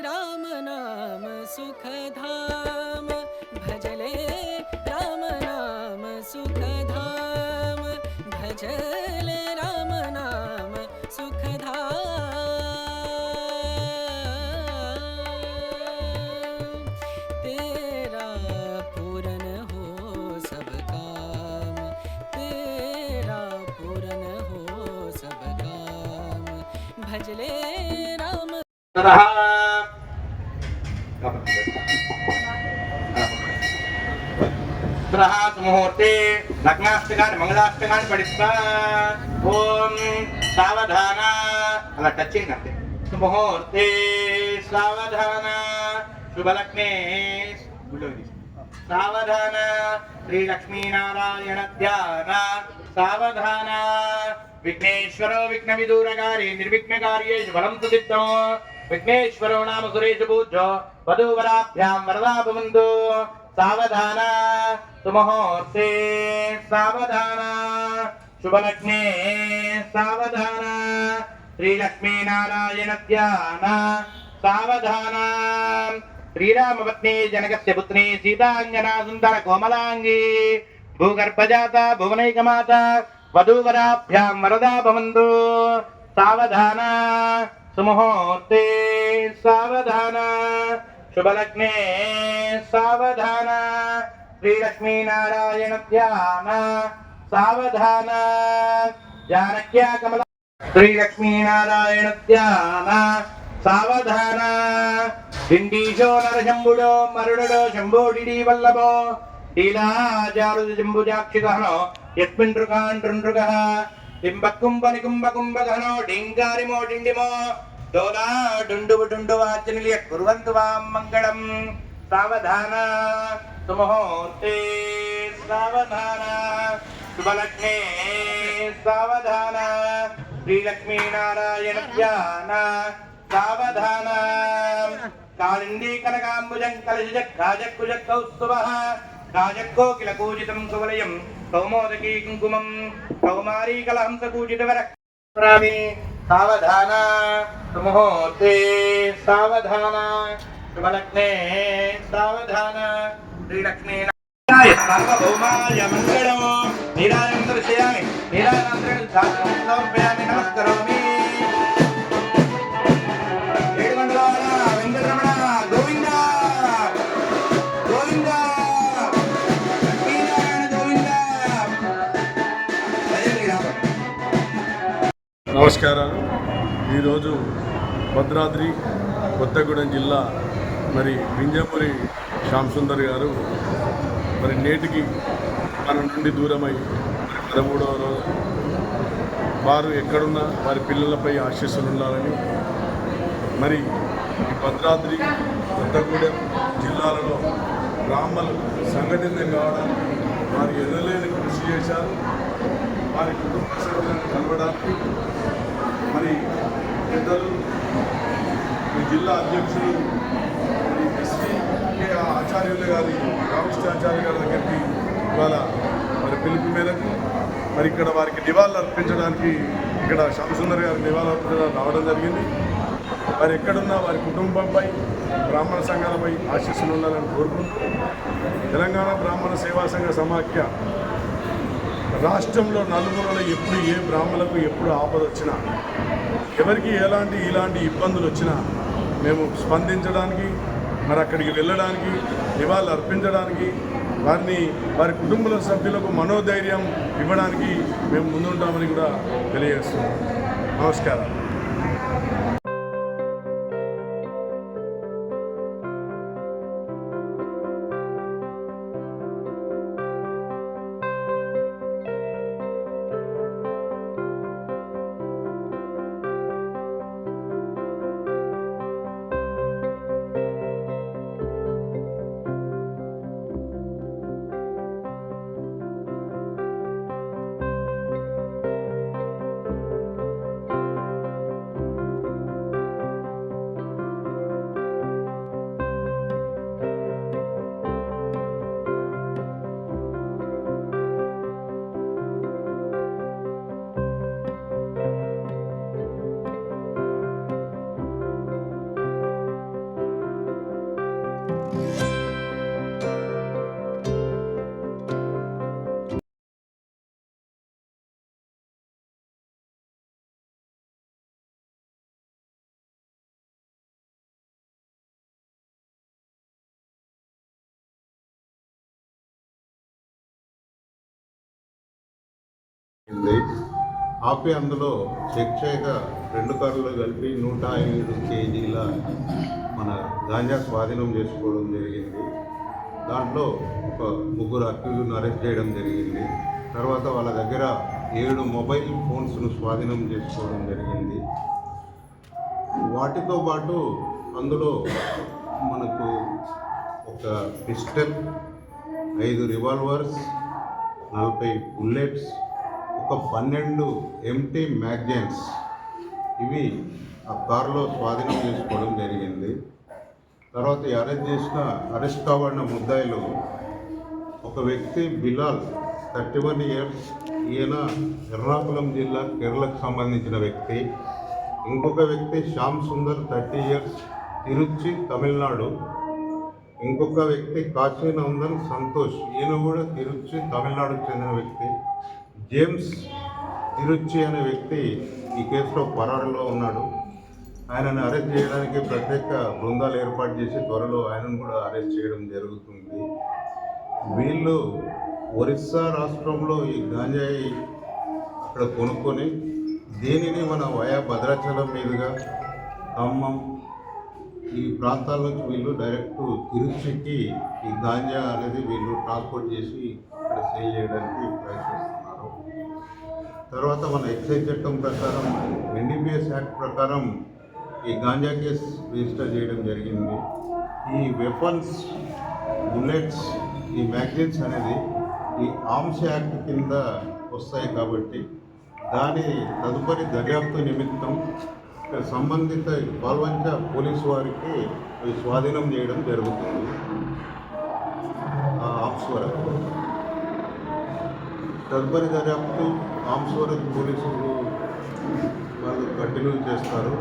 राम नाम सुखधाम। भजले राम नाम सुखधाम। भजले राम नाम सुखधाम। तेरा पूरन हो सब काम। तेरा पूरन हो सब काम। भजले राम ततः ముహూర్తే లగ్నాష్టకాన్ని మంగళాష్టకాన్ని పడిస్తా ఓం సావధాన అలా టచ్చింగ్ అంతే ముహూర్తే సావధాన శుభలక్ష్మే సావధాన శ్రీ లక్ష్మీనారాయణ ధ్యాన సావధాన విఘ్నేశ్వరో విఘ్న విదూరకారి నిర్విఘ్న కార్యే బలం సుసిద్ధం విఘ్నేశ్వరో నామ సురేష్ పూజ్యో వధూవరాభ్యాం వరదా సావధాన సుమహూర్తే సావధాన శుభలగ్నే సావధాన శ్రీలక్ష్మీనారాయణ ధ్యాన సావధాన శ్రీరామపత్ని జనకస్య పుత్ని సీతాంజనా సుందర కోమలాంగి భూగర్భజాత భువనైకమాత వధూవరాభ్యాం వరదా భవంతు సావధాన సుముహూర్తే సావధాన శుభలగ్నే సావధాన శ్రీలక్ష్మీనారాయణ ధ్యాన సావధాన జానక్యా కమల శ్రీలక్ష్మీనారాయణ ధ్యాన సావధాన డిండీశో నరశంభుడో మరుడో శంభోడి వల్లభో లీలాజారు జంబుజాక్షిగహనో యస్మిన్ నృకాండ్రునృగ డింబకుంభ నికుంభ కుంభగహనో డింగారిమో డిండిమో డోలా డుండువు కుర్వంతు వాం మంగళం సావధాన సుముహూర్తే సావధాన శుభలగ్నే సావధాన శ్రీలక్ష్మీనారాయణ ధ్యాన సావధాన కాళిందీ కనకాంబుజం కలశ కాజక్కుజ కౌస్తువ కాజక్కోకిల కూజితం కువలయం కౌమోదకీ కుంకుమం కౌమారీ కలహంస కూజిత వర సావధాన సుముహూర్తే సావధాన శుభలగ్నే సావధాన శ్రీలక్ష్మీ సార్వభౌమాయ మంగళం నీరాజనం దర్శయామి నీరాజనం సమర్పయామి నమస్కరోమి నమస్కారాలు. ఈరోజు భద్రాద్రి కొత్తగూడెం జిల్లా మరి వింజమూరి శ్యామ్ సుందర్ గారు మరి నేటికి మన నుండి దూరమై పదమూడవ రోజు. వారు ఎక్కడున్నా వారి పిల్లలపై ఆశీస్సులు ఉండాలని మరి ఈ భద్రాద్రి కొత్తగూడెం జిల్లాలలో గ్రామాలు సంఘటితం కావడానికి వారు ఎనలేని కృషి చేశారు. వారి కుటుంబ సభ్యులను కలవడానికి పెద్దలు ఈ జిల్లా అధ్యక్షులు మరి ఎస్వి ఆచార్యులు గారి రామకృష్ణాచార్య గారి దగ్గరికి ఇవాళ మరి పిలుపు మేరకు మరి ఇక్కడ వారికి నివాళులు అర్పించడానికి ఇక్కడ శ్యామసుందర్ గారి నివాళులు అర్పించడానికి రావడం జరిగింది. వారు ఎక్కడున్నా వారి కుటుంబంపై బ్రాహ్మణ సంఘాలపై ఆశీస్సులు ఉండాలని కోరుకుంటూ తెలంగాణ బ్రాహ్మణ సేవా సంఘ సమాఖ్య రాష్ట్రంలో నలుమూలలో ఎప్పుడు ఏ బ్రాహ్మణులకు ఎప్పుడు ఆపద వచ్చినా ఎవరికి ఎలాంటి ఇలాంటి ఇబ్బందులు వచ్చినా మేము స్పందించడానికి మరి అక్కడికి వెళ్ళడానికి నివాళులు అర్పించడానికి వారిని వారి కుటుంబ సభ్యులకు మనోధైర్యం ఇవ్వడానికి మేము ముందుంటామని కూడా తెలియజేస్తున్నాం. నమస్కారం ఆపి అందులో చెక్ చేయగా రెండు కార్లు కలిపి నూట ఐదు కేజీల మన గాంజా స్వాధీనం చేసుకోవడం జరిగింది. దాంట్లో ఒక ముగ్గురు అక్యూజులను అరెస్ట్ చేయడం జరిగింది. తర్వాత వాళ్ళ దగ్గర ఏడు మొబైల్ ఫోన్స్ను స్వాధీనం చేసుకోవడం జరిగింది. వాటితో పాటు అందులో మనకు ఒక పిస్టల్ ఐదు రివాల్వర్స్ నలభై బుల్లెట్స్ ఒక పన్నెండు ఎంటీ మ్యాగజైన్స్ ఇవి ఆ కారులో స్వాధీనం చేసుకోవడం జరిగింది. తర్వాత అరెస్ట్ చేసిన అరెస్ట్ కాబడిన ముద్దాయిలు ఒక వ్యక్తి బిలాల్ థర్టీ వన్ ఇయర్స్ ఈయన ఎర్నాకుళం జిల్లా కేరళకు సంబంధించిన వ్యక్తి. ఇంకొక వ్యక్తి శ్యామ్ సుందర్ థర్టీ ఇయర్స్ తిరుచి తమిళనాడు. ఇంకొక వ్యక్తి కాశీనందన్ సంతోష్ ఈయన కూడా తిరుచి తమిళనాడుకు చెందిన వ్యక్తి. జేమ్స్ తిరుచి అనే వ్యక్తి ఈ కేసులో పరారులో ఉన్నాడు. ఆయనను అరెస్ట్ చేయడానికి ప్రత్యేక బృందాలు ఏర్పాటు చేసి త్వరలో ఆయనను కూడా అరెస్ట్ చేయడం జరుగుతుంది. వీళ్ళు ఒరిస్సా రాష్ట్రంలో ఈ గాంజాయి అక్కడ కొనుక్కొని దీనిని మన వయా భద్రాచలం మీదుగా ఖమ్మం ఈ ప్రాంతాల నుంచి వీళ్ళు డైరెక్ట్ తిరుచికి ఈ గాంజా అనేది వీళ్ళు ట్రాన్స్పోర్ట్ చేసి ఇక్కడ సేల్ చేయడానికి ప్రయత్నిస్తున్నారు. తర్వాత మన ఎక్సైజ్ చట్టం ప్రకారం ఎన్డీపీఎస్ యాక్ట్ ప్రకారం ఈ గాంజా కేసు రిజిస్టర్ చేయడం జరిగింది. ఈ వెపన్స్ బుల్లెట్స్ ఈ మ్యాగజైన్స్ అనేది ఈ ఆర్మ్స్ యాక్ట్ కింద వస్తాయి కాబట్టి దాని తదుపరి దర్యాప్తు నిమిత్తం సంబంధిత పాల్వంచ పోలీసు వారికి స్వాధీనం చేయడం జరుగుతుంది. ఆ ఆర్మ్స్ వరకు. తదుపరి దర్యాప్తు ఆర్మ్స్ పోలీసులు వాళ్ళు కంటిన్యూ చేస్తారు.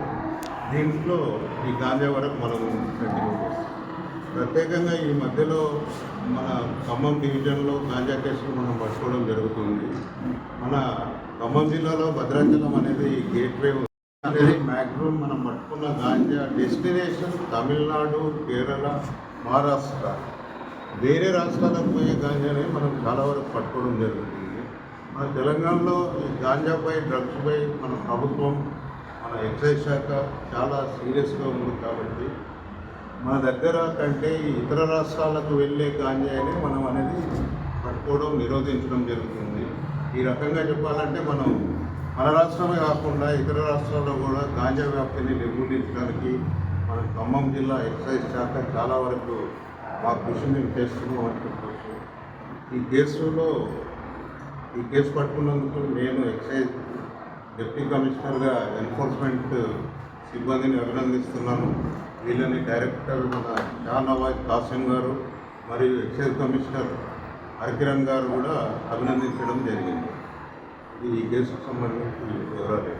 దీంట్లో ఈ గాంజా వరకు మనం కంటిన్యూ చేస్తాం. ప్రత్యేకంగా ఈ మధ్యలో మన ఖమ్మం డివిజన్లో గాంజా కేసులు మనం పట్టుకోవడం జరుగుతుంది. మన ఖమ్మం జిల్లాలో భద్రాచలం అనేది గేట్వే అనేది మ్యాక్సిమం మనం పట్టుకున్న గాంజా డెస్టినేషన్ తమిళనాడు కేరళ మహారాష్ట్ర. వేరే రాష్ట్రాలకు పోయే గాంజానే మనం చాలా వరకు పట్టుకోవడం జరుగుతుంది. మన తెలంగాణలో ఈ గాంజాపై డ్రగ్స్పై మన ప్రభుత్వం మన ఎక్సైజ్ శాఖ చాలా సీరియస్గా ఉంది కాబట్టి మన దగ్గర కంటే ఇతర రాష్ట్రాలకు వెళ్ళే గాంజాయిని మనం అనేది పట్టుకోవడం నిరోధించడం జరుగుతుంది. ఈ రకంగా చెప్పాలంటే మనం మన రాష్ట్రమే కాకుండా ఇతర రాష్ట్రాల్లో కూడా గాంజా వ్యాప్తిని నిర్మూలించడానికి మన ఖమ్మం జిల్లా ఎక్సైజ్ శాఖ చాలా వరకు మా కృషి మేము చేస్తున్నాం అని చెప్పవచ్చు ఈ కేసులో ఈ కేసు పట్టుకున్నందుకు నేను ఎక్సైజ్ డిప్యూటీ కమిషనర్గా ఎన్ఫోర్స్మెంట్ సిబ్బందిని అభినందిస్తున్నాను. వీళ్ళని డైరెక్టర్ మన షానవాజ్ కాసిం గారు మరియు ఎక్సైజ్ కమిషనర్ హరికిరణ్ గారు కూడా అభినందించడం జరిగింది. ఈ కేసుకు సంబంధించి వివరాలు